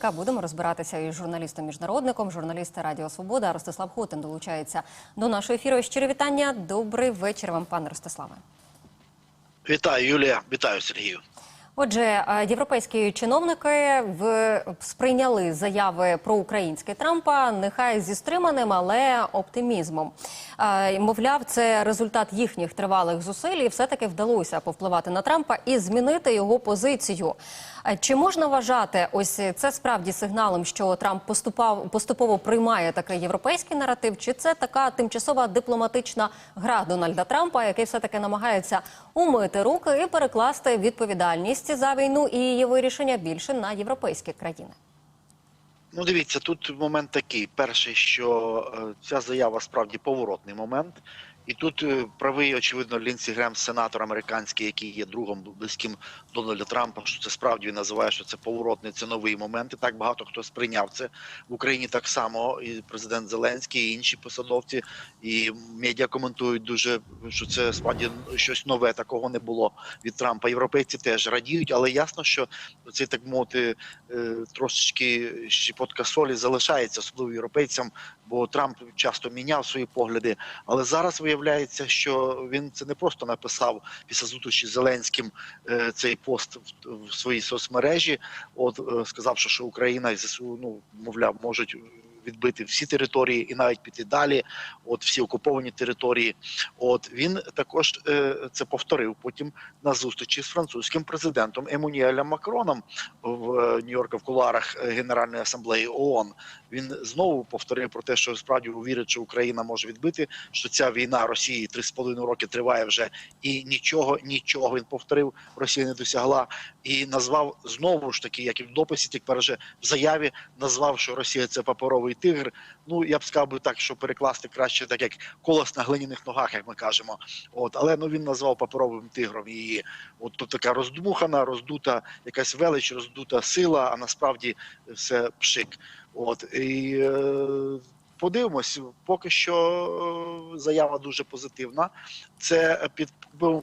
Ка Будемо розбиратися із журналістом-міжнародником, журналіст Радіо Свобода Ростислав Хотин долучається до нашого ефіру. Щирі вітання. Добрий вечір вам, пане Ростиславе. Вітаю, Юлія. Вітаю, Сергію. Отже, е, європейські чиновники в сприйняли заяви про українське Трампа, нехай зі стриманим, але оптимізмом. Е, Мовляв, це результат їхніх тривалих зусиль, і все-таки вдалося повпливати на Трампа і змінити його позицію. Е, Чи можна вважати ось це справді сигналом, що Трамп поступав поступово приймає такий європейський наратив? Чи це така тимчасова дипломатична гра Дональда Трампа, який все таки намагається умити руки і перекласти відповідальність за війну і її вирішення більше на європейські країни? Ну, дивіться, тут момент такий. Перший, що е, ця заява справді поворотний момент. І тут е, правий, очевидно, Лінсі Грем, сенатор американський, який є другом близьким Дональда Трампа, що це справді він називає, що це поворотний, це новий момент. І так багато хто сприйняв це в Україні так само. І президент Зеленський, і інші посадовці, і медіа коментують дуже, що це справді щось нове, такого не було від Трампа. Європейці теж радіють, але ясно, що цей так мовити е, трошечки щепотка солі залишається, особливо європейцям, бо Трамп часто міняв свої погляди. Але зараз виявляється, що він це не просто написав після зустрічі з Зеленським е, цей пост в, своїй соцмережі. От сказавши, що, що Україна і ЗСУ, ну мовляв, можуть. Відбити всі території і навіть піти далі, от всі окуповані території. От він також е, це повторив потім на зустрічі з французьким президентом Еммануелем Макроном в е, Нью-Йорку в куларах Генеральної асамблеї ООН. Він знову повторив про те, що справді вірить, що Україна може відбити, що ця війна Росії три з половиною роки триває вже, і нічого, нічого він повторив, Росія не досягла і назвав знову ж таки, як і в дописі, тепер вже в заяві назвав, що Росія це паперовий тигр. Ну я б сказав би так, що перекласти краще, так як колос на глиняних ногах, як ми кажемо. От але ну він назвав паперовим тигром її. От тут така роздмухана, роздута якась велич, роздута сила, а насправді все пшик. От і е, подивимось, поки що е, заява дуже позитивна. Це під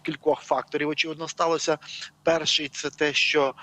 кількох факторів. Очевидно, сталося. Перший це те, що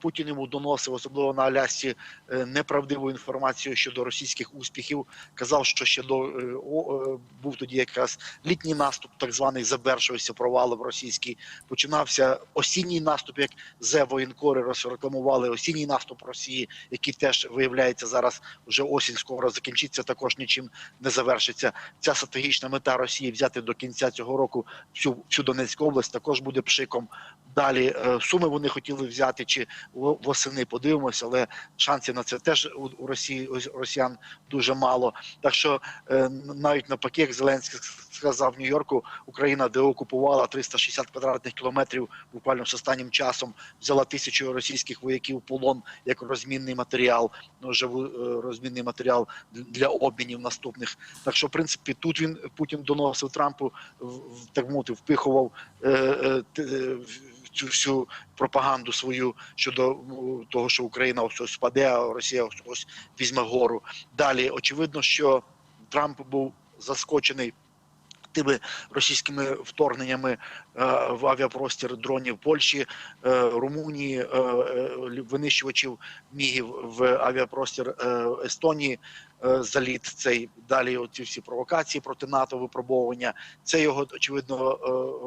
Путін йому доносив, особливо на Алясці, е, неправдиву інформацію щодо російських успіхів. Казав, що ще до е, о, е, був тоді якраз літній наступ, так званий завершився провалом російський. Починався осінній наступ, як зе воєнкори розрекламували осінній наступ Росії, який теж виявляється зараз вже осінь скоро закінчиться. Також нічим не завершиться. Ця стратегічна мета Росії взяти до кінця цього року всю, всю Донецьку область також буде пшиком. Далі е, суми вони хотіли взяти чи восени подивимося, але шансів на це теж у, Росії у росіян дуже мало. Так що е, навіть навпаки, як Зеленський сказав в Нью-Йорку, Україна деокупувала 360 квадратних кілометрів буквально з останнім часом. Взяла тисячу російських вояків в полон як розмінний матеріал. Ну вже розмінний матеріал для обмінів наступних. Так що, в принципі, тут він Путін доносив Трампу, так мовити, впихував е, е, е, цю всю пропаганду свою щодо того, що Україна ось спаде, а Росія ось візьме гору. Далі очевидно, що Трамп був заскочений. Тими російськими вторгненнями е, в авіапростір дронів Польщі, е, Румунії, е, винищувачів мігів в авіапростір Естонії, заліт цей далі. Оці всі провокації проти НАТО, випробовування. Це його очевидно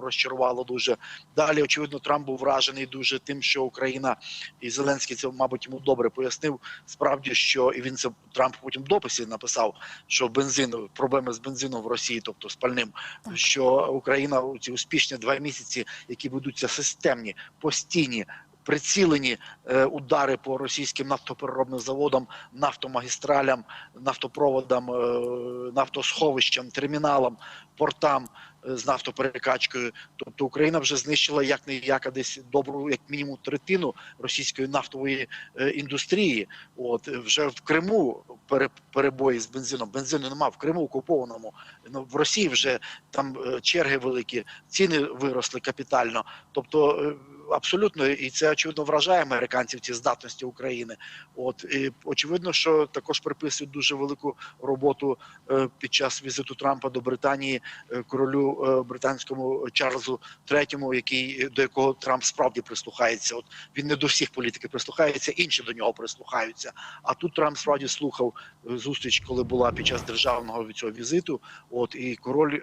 розчарувало дуже. Далі, очевидно, Трамп був вражений дуже тим, що Україна і Зеленський це, мабуть, йому добре пояснив. Справді, що і він це Трамп потім в дописі написав, що бензин проблеми з бензином в Росії, тобто з пальним. Що Україна у ці успішні два місяці, які ведуться системні, постійні. Прицілені е, удари по російським нафтопереробним заводам, нафтомагістралям, нафтопроводам, е, нафтосховищам, терміналам, портам з нафтоперекачкою. Тобто Україна вже знищила як не як десь добру, як мінімум третину російської нафтової е, індустрії. От е, вже в Криму пере, перебої з бензином. Бензину немає в Криму окупованому. Ну в Росії вже там е, черги великі, ціни виросли капітально. Тобто. Абсолютно, і це очевидно вражає американців ці здатності України. От і очевидно, що також приписують дуже велику роботу е, під час візиту Трампа до Британії е, королю е, британському Чарльзу III, який до якого Трамп справді прислухається. От він не до всіх політиків прислухається, інші до нього прислухаються. А тут Трамп справді слухав зустріч, коли була під час державного цього візиту. От і король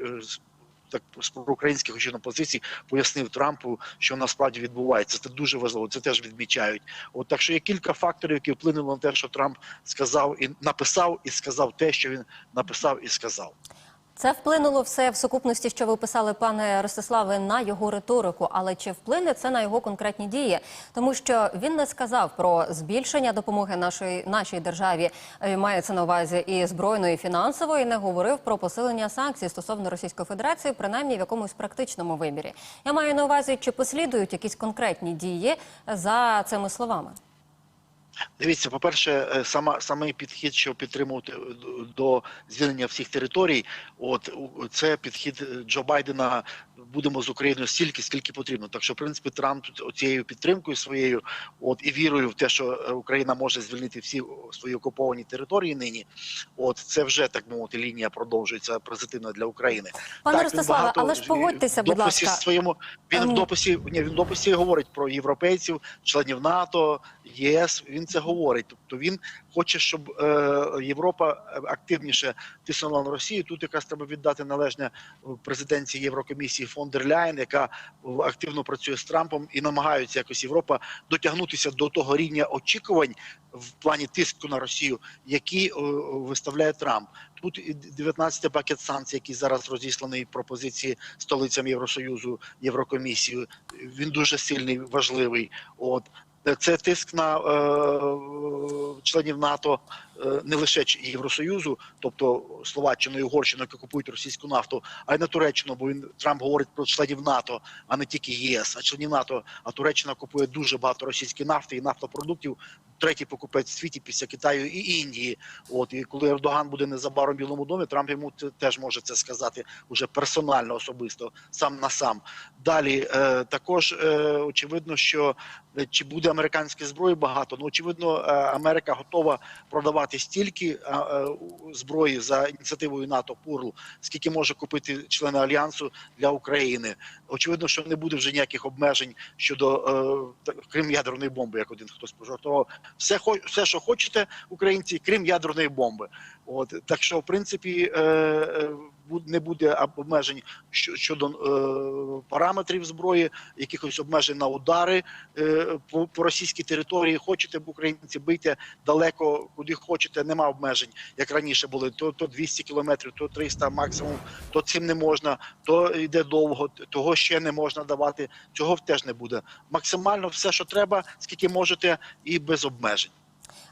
так з проукраїнських очевидно позицій пояснив Трампу, що насправді відбувається. Це дуже важливо. Це теж відмічають. От так що є кілька факторів, які вплинули на те, що Трамп сказав і написав, і сказав те, що він написав і сказав. Це вплинуло все в сукупності, що ви писали, пане Ростиславе, на його риторику. Але чи вплине це на його конкретні дії? Тому що він не сказав про збільшення допомоги нашої нашій державі, е, мається на увазі і збройної, і фінансової, не говорив про посилення санкцій стосовно Російської Федерації, принаймні в якомусь практичному вимірі. Я маю на увазі, чи послідують якісь конкретні дії за цими словами. Дивіться, по-перше, е, сама самий підхід, що підтримувати е, до звільнення всіх територій, от це підхід е, Джо Байдена. Будемо з Україною стільки, скільки потрібно. Так що, в принципі, Трамп тут цією підтримкою своєю, от і вірою в те, що Україна може звільнити всі свої окуповані території нині. От це вже так мовити лінія продовжується позитивно для України. Пане Так, Ростиславе, багато але ж погодьтеся, будь ласка. своєму він в дописі ні, він в дописі говорить про європейців, членів НАТО, ЄС. Він це говорить. Тобто він хоче, щоб е, Європа активніше тиснула на Росію. Тут якраз треба віддати належне президенці Єврокомісії фон дер Ляєн, яка активно працює з Трампом і намагаються якось Європа дотягнутися до того рівня очікувань в плані тиску на Росію, які е, виставляє Трамп. Тут і 19 пакет санкцій, який зараз розісланий пропозиції столицям Євросоюзу, Єврокомісію. Він дуже сильний, важливий. От це тиск на е, членів НАТО не лише Євросоюзу, тобто Словаччину і Угорщину, які купують російську нафту, а й на Туреччину, бо він Трамп говорить про членів НАТО, а не тільки ЄС, а членів НАТО. А Туреччина купує дуже багато російської нафти і нафтопродуктів. Третій покупець в світі після Китаю і Індії. От і коли Ердоган буде незабаром в Білому домі, Трамп йому те- теж може це сказати уже персонально, особисто, сам на сам. Далі е, також е, очевидно, що е, чи буде американської зброї багато. Ну очевидно, е, Америка готова продавати стільки е, е, зброї за ініціативою НАТО ПУРЛ, скільки може купити члени альянсу для України. Очевидно, що не буде вже ніяких обмежень щодо е, крім ядерної бомби, як один хтось пожартував. Все все, що хочете, українці, крім ядерної бомби. От так що, в принципі, е, е, не буде обмежень щодо е, параметрів зброї, якихось обмежень на удари по, російській території. Хочете б українці бийте далеко, куди хочете, нема обмежень, як раніше були. То, то 200 кілометрів, то 300 максимум, то цим не можна, то йде довго, того ще не можна давати. Цього теж не буде. Максимально все, що треба, скільки можете, і без обмежень.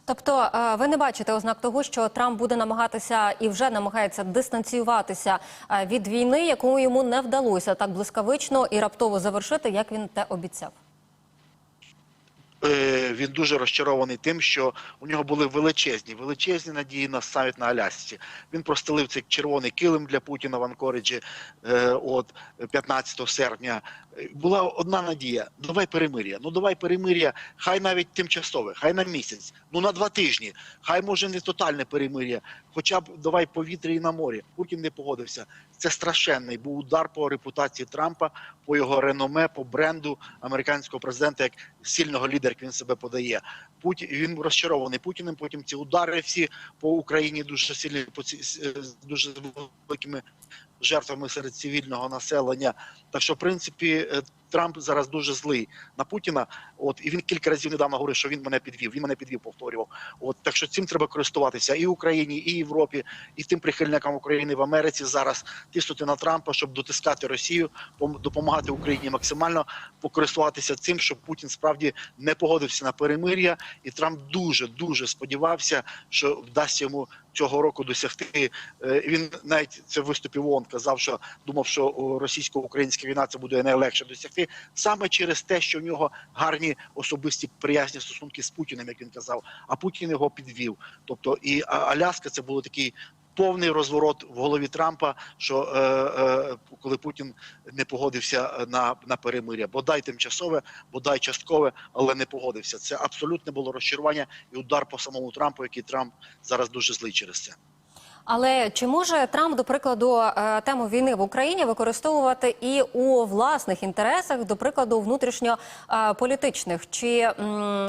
Тобто, е, ви не бачите ознак того, що Трамп буде намагатися і вже намагається дистанціюватися е, від війни, яку йому не вдалося так блискавично і раптово завершити, як він те обіцяв. Е, він дуже розчарований тим, що у нього були величезні, величезні надії на саміт на Алясці. Він простелив цей червоний килим для Путіна в Анкориджі е, от 15 серпня. Була одна надія: давай перемир'я. Ну давай перемир'я, хай навіть тимчасове, хай на місяць, ну на два тижні, хай може не тотальне перемир'я, хоча б давай повітря і на морі. Путін не погодився. Це страшенний був удар по репутації Трампа, по його реноме, по бренду американського президента як сильного лідера, як він себе подає. Путін він розчарований Путіним. Потім ці удари всі по Україні дуже сильні, по ці з дуже великими жертвами серед цивільного населення. Так що, в принципі, е, Трамп зараз дуже злий на Путіна. От і він кілька разів недавно говорив, що він мене підвів. Він мене підвів, повторював. От так що цим треба користуватися і Україні, і Європі, і тим прихильникам України в Америці зараз тиснути на Трампа, щоб дотискати Росію, пом- допомагати Україні максимально покористуватися цим, щоб Путін справді не погодився на перемир'я, і Трамп дуже дуже сподівався, що вдасться йому цього року досягти. Е, Він навіть це в виступі в ООН казав, що думав, що російсько-українська війна це буде найлегше досягти саме через те, що в нього гарні особисті приязні стосунки з Путіним, як він казав. А Путін його підвів. Тобто, і Аляска це було такий повний розворот в голові Трампа, що е, е, коли Путін не погодився на, на перемиря, бодай тимчасове, бодай часткове, але не погодився. Це абсолютне було розчарування і удар по самому Трампу, який Трамп зараз дуже злий через це. Але чи може Трамп, до прикладу, е, тему війни в Україні використовувати і у власних інтересах, до прикладу, внутрішньополітичних? Чи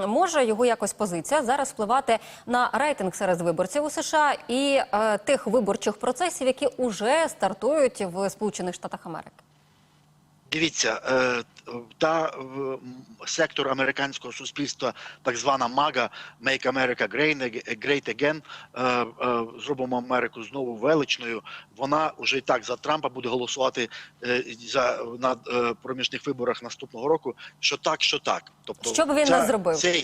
може його якось позиція зараз впливати на рейтинг серед виборців у США і е, тих виборчих процесів, які уже стартують в Сполучених Штатах Америки? Дивіться, е, та сектор американського суспільства, так звана МАГА Make America Great Again, е, е, зробимо Америку знову величною. Вона вже і так за Трампа буде голосувати е, за на проміжних виборах наступного року. Що так, що так. Тобто, Що б він не зробив? Цей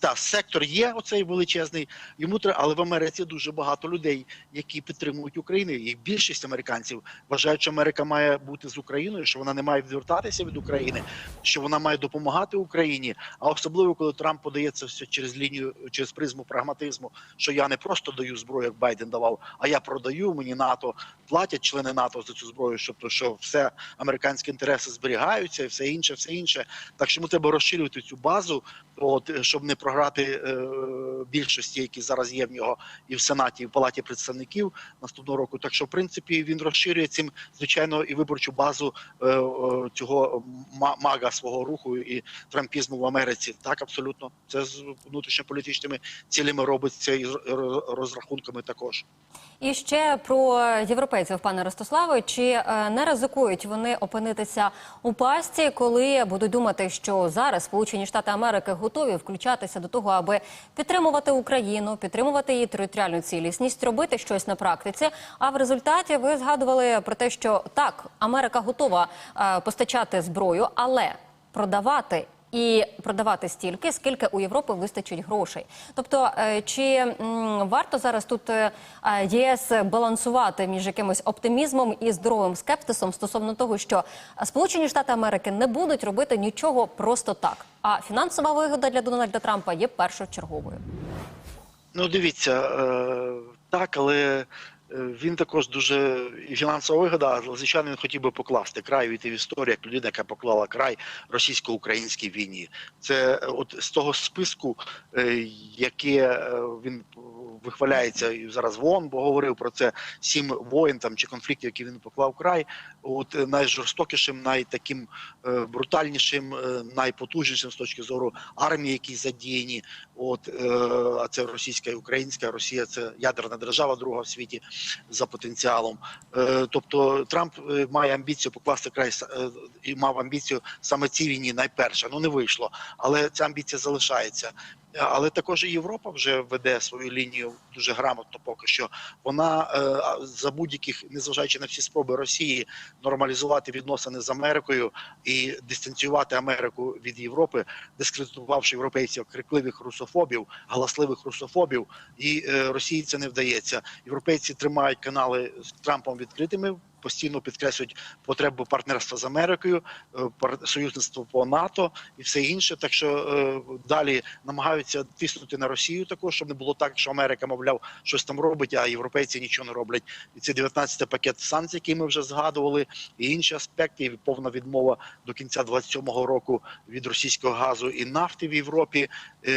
та, сектор є оцей величезний. Йому треба, але в Америці дуже багато людей, які підтримують Україну. І більшість американців вважають, що Америка має бути з Україною, що вона не має відвертатися від України, що вона має допомагати Україні. А особливо коли Трамп подає це все через лінію, через призму прагматизму, що я не просто даю зброю, як Байден давав, а я продаю мені НАТО, платять члени НАТО за цю зброю, щоб то що все американські інтереси зберігаються, і все інше, все інше. Так що ми треба розширювати цю базу, от е, щоб не програти е, більшості, які зараз є в нього і в сенаті, і в палаті представників наступного року. Так що, в принципі, він розширює цим звичайно і виборчу базу е, е, цього ма- мага свого руху і трампізму в Америці. Так, абсолютно, це з внутрішньополітичними цілями робиться і розрахунками також. І ще про європейців, пане Ростиславе, чи е, не ризикують вони опинитися у пасті, коли будуть думати, що зараз Сполучені Штати Америки готові включатися до того, аби підтримувати Україну, підтримувати її територіальну цілісність, робити щось на практиці. А в результаті ви згадували про те, що так, Америка готова е, постачати зброю, але продавати і продавати стільки, скільки у Європи вистачить грошей. Тобто, е, чи варто зараз тут е, ЄС балансувати між якимось оптимізмом і здоровим скептисом стосовно того, що Сполучені Штати Америки не будуть робити нічого просто так, а фінансова вигода для Дональда Трампа є першочерговою. Ну, дивіться, е, так, але він також дуже і фінансова вигода, але звичайно він хотів би покласти край війти в історію як людина, яка поклала край російсько-українській війні. Це е, от з того списку, е, яке е, він вихваляється і зараз в ООН, бо говорив про це сім воєн там чи конфліктів, які він поклав край. От е, найжорстокішим, найтаким е, брутальнішим, е, найпотужнішим з точки зору армії, які задіяні. От е, а це російська і українська Росія, це ядерна держава, друга в світі за потенціалом. Е, тобто Трамп е, має амбіцію покласти край е, і мав амбіцію саме цій війні найперше. Ну не вийшло, але ця амбіція залишається. Але також і Європа вже веде свою лінію дуже грамотно. Поки що вона е, за будь-яких, незважаючи на всі спроби Росії нормалізувати відносини з Америкою і дистанціювати Америку від Європи, дискредитувавши європейців крикливих русофобів, галасливих русофобів, і е, Росії це не вдається. Європейці тримають канали з Трампом відкритими. Постійно підкреслюють потребу партнерства з Америкою, е, союзництво по НАТО і все інше. Так що е, далі намагаються тиснути на Росію також, щоб не було так, що Америка, мовляв, щось там робить, а європейці нічого не роблять. І це 19 пакет санкцій, який ми вже згадували, і інші аспекти, і повна відмова до кінця 27-го року від російського газу і нафти в Європі. Е,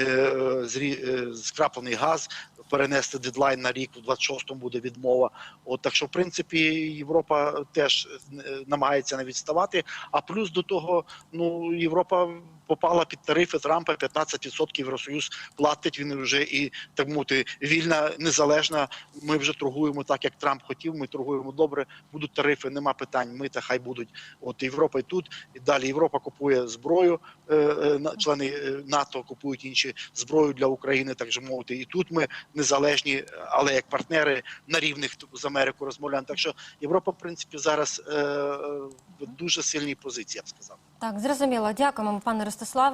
е, скраплений газ. Перенести дедлайн на рік, в 26-му буде відмова. От так що, в принципі, Європа теж е, намагається не відставати. А плюс до того, ну Європа попала під тарифи Трампа 15% Євросоюз платить. Він вже і так мовити вільна, незалежна. Ми вже торгуємо так, як Трамп хотів. Ми торгуємо добре. Будуть тарифи, нема питань. Ми та хай будуть. От Європа і тут і далі. Європа купує зброю. е, е, Члени е, НАТО купують інші зброю для України, так же мовити. І тут ми незалежні, але як партнери на рівних з Америкою розмовляємо. Так що Європа, в принципі, зараз в дуже сильній позиції, я б сказав. Так, зрозуміло. Дякуємо, пане Ростиславе.